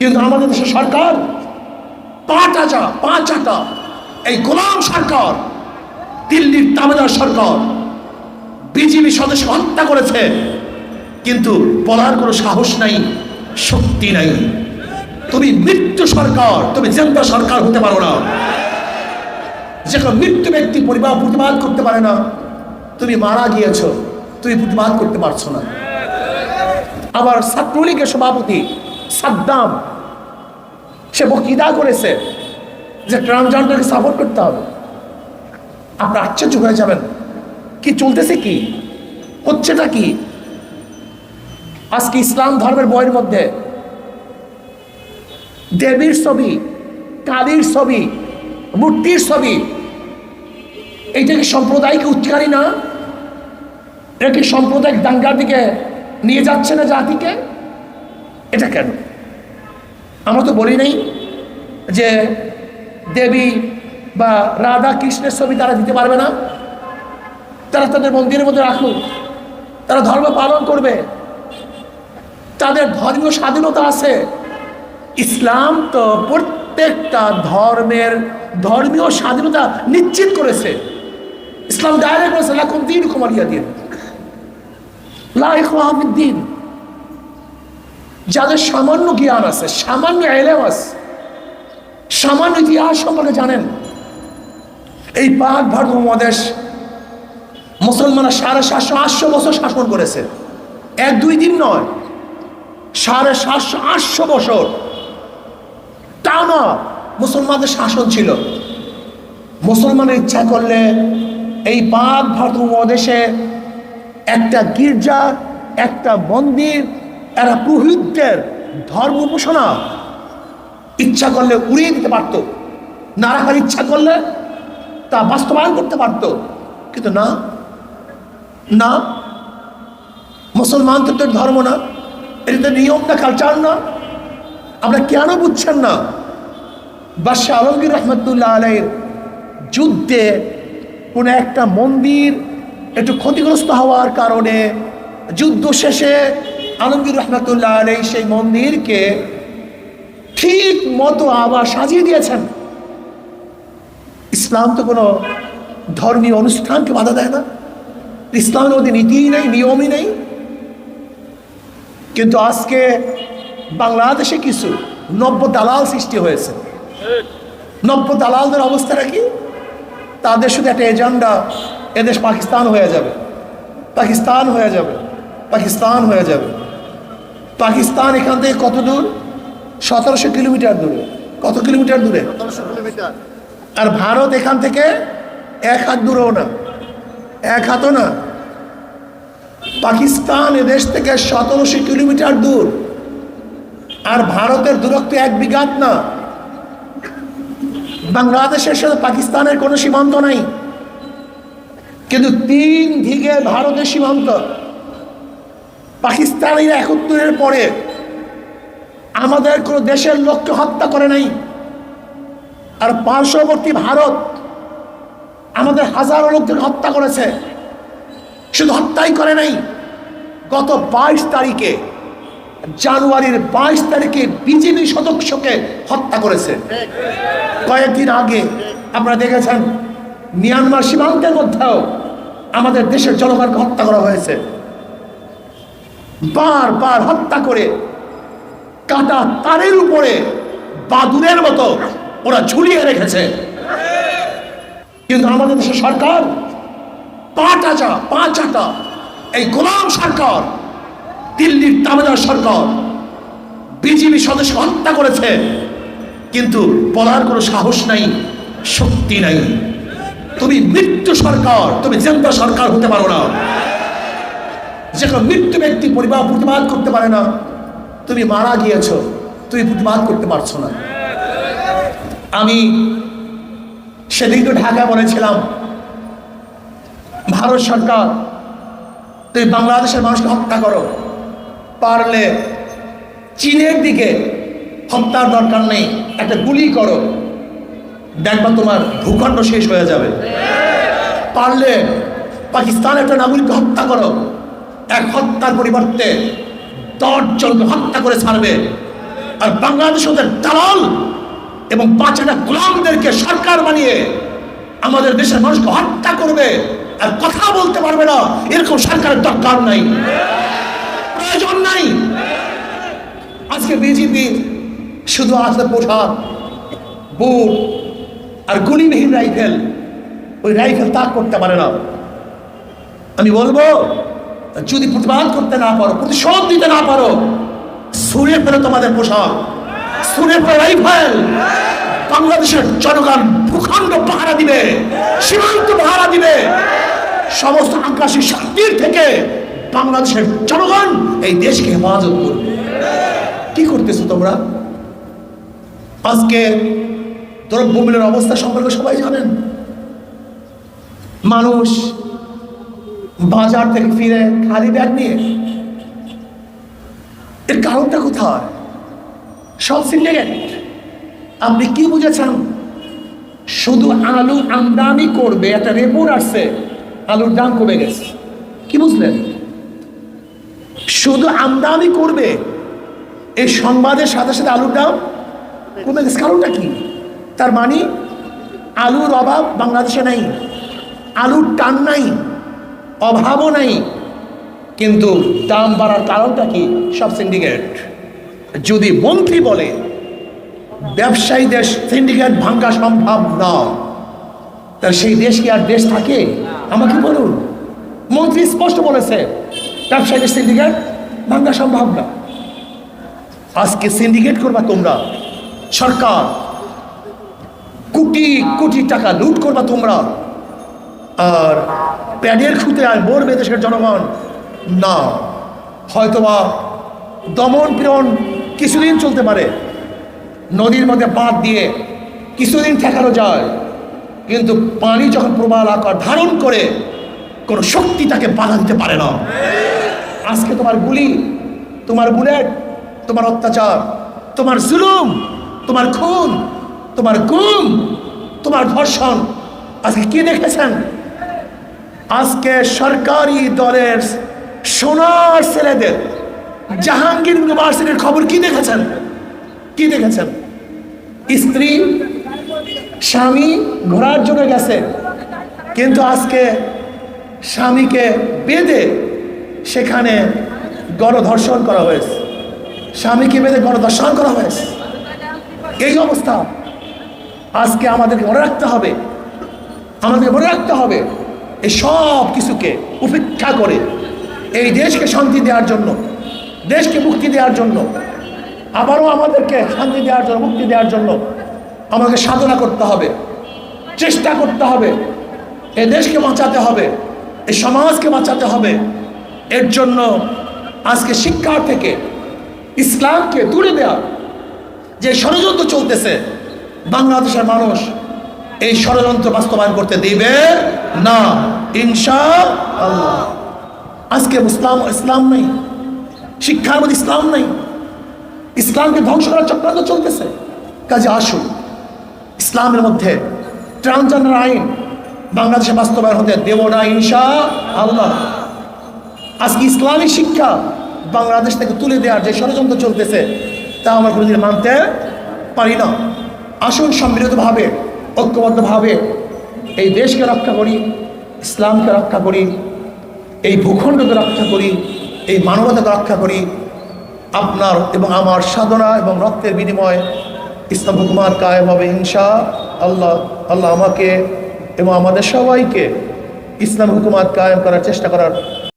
কিন্তু আমাদের দেশের সরকার এই গোলাম সরকার, দিল্লির তাবেদার সরকার, বিজেপি সদস্য হত্যা করেছে। কিন্তু বলার কোনো সাহস নাই, শক্তি নাই। তুমি মৃত্যু সরকার, তুমি জেন্দা সরকার হতে পারো না। যেখানে মৃত্যু ব্যক্তি পরিবার প্রতিবাদ করতে পারে না। তুমি মারা গিয়েছ, তুমি প্রতিবাদ করতে পারছ না। আবার ছাত্রলীগের সভাপতি সাদ্দাম সে বক্তৃতা করেছে যে ট্রান্সজেন্ডারকে সাপোর্ট করতে হবে। আপনার আশ্চর্য হয়ে যাবেন। কি চলতেছে কি? হচ্ছেটা কি? আজকে ইসলাম ধর্মের বইয়ের মধ্যে দেবীর ছবি, কালীর ছবি, মূর্তির ছবি এইটা কি সম্প্রদায়কে উচ্চারি না? এটা কি সাম্প্রদায়িক দাঙ্গার দিকে নিয়ে যাচ্ছে না জাতিকে? এটা কেন? আমরা তো বলি নাই যে দেবী বা রাধা কৃষ্ণের ছবি তারা দিতে পারবে না। তারা তাদের মন্দিরের মধ্যে রাখুক। তারা ধর্ম পালন করবে। তাদের ধর্মীয় স্বাধীনতা আছে। ইসলাম তো প্রত্যেকটা ধর্মের ধর্মীয় স্বাধীনতা নিশ্চিত করেছে। ইসলাম ডাইরেক্ট করেছে। লাকুম দিন কুমারিয়া দিন দিন। যাদের সামান্য জ্ঞান আছে, সামান্য এলেম আছে, সামান্য ইতিহাস সম্পর্কে জানেন। এই পাক ভারত মহাদেশ মুসলমানরা সাড়ে সাতশো, আটশো বছর শাসন করেছে। এক, দুই দিন নয়, সাড়ে সাতশো, আটশো বছর। টানা মুসলমানদের শাসন ছিল। মুসলমানের ইচ্ছা করলে এই পাক ভারত মহাদেশে একটা গির্জা, একটা মন্দির এরা পুরোহিতদের ধর্ম উপাসনা। ইচ্ছা করলে উড়িয়ে দিতে পারত। না রাখার ইচ্ছা করলে তা বাস্তবায়ন করতে পারত। কিন্তু না। না। মুসলমান তো ধর্ম না। এটা তো নিয়ম না কালচার না। আমরা কেন বুঝছেন না? বাদশাহ আলমগীর রহমতুল্লাহ আলাইয়ের যুদ্ধে কোনো একটা মন্দির একটু ক্ষতিগ্রস্ত হওয়ার কারণে যুদ্ধ শেষে আলমগীর রহমতুল্লাহ আলাই সেই মন্দিরকে ঠিক মতো আবার সাজিয়ে দিয়েছেন। ইসলাম তো কোনো ধর্মীয় অনুষ্ঠানকে বাধা দেয় না। ইসলামের মধ্যে নীতিই নেই, নিয়মই নেই। কিন্তু আজকে বাংলাদেশে কিছু নব্য দালাল সৃষ্টি হয়েছে। নব্য দালালদের অবস্থাটা কি? তাদের শুধু একটা এজেন্ডা, এদেশ পাকিস্তান হয়ে যাবে। পাকিস্তান হয়ে যাবে, পাকিস্তান হয়ে যাবে। পাকিস্তান এখান থেকে কত দূর? সতেরোশো কিলোমিটার দূরে। কত কিলোমিটার দূরে? আর ভারত এখান থেকে এক হাত দূরেও না। এক হাতও না। পাকিস্তান এদেশ থেকে সতেরোশো কিলোমিটার দূর। আর ভারতের দূরত্ব এক বিঘাত না। বাংলাদেশের সাথে পাকিস্তানের কোনো সীমান্ত নাই। কিন্তু তিন দিকে ভারতের সীমান্ত। পাকিস্তানিরা একত্তরের পরে আমাদের কোনো দেশের লোককে হত্যা করে নাই। আর পার্শ্ববর্তী ভারত আমাদের হাজারো লোকদের হত্যা করেছে। শুধু হত্যাই করে নাই, গত বাইশ তারিখে, জানুয়ারির বাইশ তারিখে বিজেপি সদস্যকে হত্যা করেছে। কয়েকদিন আগে আপনারা দেখেছেন, মিয়ানমার সীমান্তের মধ্যেও আমাদের দেশের জনগণকে হত্যা করা হয়েছে। বারবার হত্যা করে কাটা তারের উপরে বাদুরের মতো ওরা ঝুলিয়ে রেখেছে। কিন্তু আমাদের দেশের সরকার পাঁচ এই গোলাম সরকার, দিল্লির তাবেদার সরকার বিজেপি সদস্য হত্যা করেছে। কিন্তু বলার কোনো সাহস নাই, শক্তি নাই। তুমি মৃত্যু সরকার, তুমি জেন্দা সরকার হতে পারো না। যেখানে মৃত্যু ব্যক্তি পরিবার প্রতিবাদ করতে পারে না, তুমি মারা গিয়েছ, তুমি প্রতিবাদ করতে পারছ না। আমি সেদিন তো ঢাকা বলেছিলাম, ভারত সরকার, তুমি বাংলাদেশের মানুষকে হত্যা করো। পারলে চীনের দিকে হত্যার দরকার নেই, একটা গুলি করো। দেখবা তোমার ভূখণ্ড শেষ হয়ে যাবে। পারলে পাকিস্তান একটা নাগরিককে হত্যা করো। এক হত্যার পরিবর্তে দশজনকে হত্যা করে ছাড়বে। আর বাংলাদেশ ওদের দালাল এবং পাঁচটা গোলামদেরকে সরকার বানিয়ে আমাদের দেশের মানুষকে হত্যা করবে আর কথা বলতে পারবে না, এরকম সরকারের দরকার নাই। প্রয়োজন নাই। আজকে বিজেপি শুধু আসলে পোশাক, বুট আর গুলিবিহীন রাইফেল। ওই রাইফেল তাক করতে পারে না। আমি বলব যদি প্রতিবাদ করতে না পারো, প্রতিশোধ দিতে না পারো সুরে ফেলে তোমাদের পোশাক সুরে ফেলে রাইফেল। বাংলাদেশের জনগণ ভূখণ্ড পাহারা দিবে, সীমান্ত পাহারা দিবে। সমস্ত আকাশী শক্তির থেকে বাংলাদেশের জনগণ এই দেশকে হেফাজত করবে। কি করতেছো তোমরা? আজকে দ্রব্যমূল্যের অবস্থা সম্পর্কে সবাই জানেন? মানুষ বাজার থেকে ফিরে খালি ব্যাগ নিয়ে। এর কারণটা কোথায়? সব সিন্ডিকেট। আপনি কি বুঝেছেন? শুধু আলু আমদানি করবে, একটা রেপোর্ট আসছে, আলুর দাম কমে গেছে। কি বুঝলেন? শুধু আমদানি করবে, এই সংবাদের সাথে সাথে আলুর দাম কমে গেছে। কারণটা কি? তার মানে আলুর অভাব বাংলাদেশে নাই, আলুর টান নাই। অভাবও নাই, কিন্তু দাম বাড়ার কারণটা কি? সব সিন্ডিকেট যদি মন্ত্রী বলে ব্যবসায়ীদের সিন্ডিকেট ভাঙ্গা সম্ভব না, তাহলে সেই দেশ কি আর দেশ থাকে? আমাকে বলুন। মন্ত্রী স্পষ্ট বলেছে ব্যবসায়ীদের সিন্ডিকেট ভাঙ্গা সম্ভব না। আজকে সিন্ডিকেট করবা তোমরা, সরকার। কোটি কোটি টাকা লুট করবা তোমরা। আর প্যাডের খুঁতে আর মরবে দেশের জনগণ। না, হয়তোবা দমন পীড়ন কিছুদিন চলতে পারে। নদীর মধ্যে বাঁধ দিয়ে কিছুদিন ঠেকানো যায়। কিন্তু পানি যখন প্রবাল আকার ধারণ করে, কোনো শক্তি তাকে বাধা দিতে পারে না। আজকে তোমার গুলি, তোমার বুলেট, তোমার অত্যাচার, তোমার জুলুম, তোমার খুন, তোমার গুম, তোমার ধর্ষণ, আজকে কে দেখেছেন? আজকে সরকারি দলের সোনার ছেলেদের জাহাঙ্গীর ইউনিভার্সিটির খবর কি দেখেছেন? কি দেখেছেন? স্ত্রী, স্বামী ঘোরার জন্য গেছে, কিন্তু আজকে স্বামীকে বেঁধে সেখানে গণধর্ষণ করা হয়েছে। স্বামীকে বেঁধে গণধর্ষণ করা হয়েছে। এই অবস্থা আজকে আমাদেরকে মনে রাখতে হবে। আমাদেরকে মনে রাখতে হবে। এই সব কিছুকে উপেক্ষা করে এই দেশকে শান্তি দেওয়ার জন্য, দেশকে মুক্তি দেওয়ার জন্য, আবারও আমাদেরকে শান্তি দেওয়ার জন্য, মুক্তি দেওয়ার জন্য আমাকে সাধনা করতে হবে, চেষ্টা করতে হবে, এ দেশকে বাঁচাতে হবে এই সমাজকে বাঁচাতে হবে। এর জন্য আজকে শিক্ষার থেকে ইসলামকে দূরে দেওয়া যে ষড়যন্ত্র চলতেছে, বাংলাদেশের মানুষ এই ষড়যন্ত্র বাস্তবায়ন করতে দিবে না ইনশা আল্লাহ আজকে ইসলাম ইসলাম নেই, শিক্ষার মধ্যে ইসলাম নেই। ইসলামকে ধ্বংস করার চক্রান্ত চলতেছে। কাজে আসুন, ইসলামের মধ্যে ট্রান্সজেন্ডার আইন বাংলাদেশে বাস্তবায়ন হতে দেব না ইনশা আল্লাহ আজকে ইসলামী শিক্ষা বাংলাদেশ থেকে তুলে দেওয়ার যে ষড়যন্ত্র চলতেছে, তা আমরা কোনোদিন মানতে পারি না। আসুন, সম্মিলিতভাবে ঐক্যবদ্ধভাবে এই দেশকে রক্ষা করি, ইসলামকে রক্ষা করি, এই ভূখণ্ডকে রক্ষা করি, এই মানবতাকে রক্ষা করি, আপনার এবং আমার সাধনা এবং রক্তের বিনিময়ে ইসলাম হুকুমার কায়েম হবে ইনশা আল্লাহ। আল্লাহ আমাকে এবং আমাদের সবাইকে ইসলাম হুকুমাত কায়েম করার চেষ্টা করার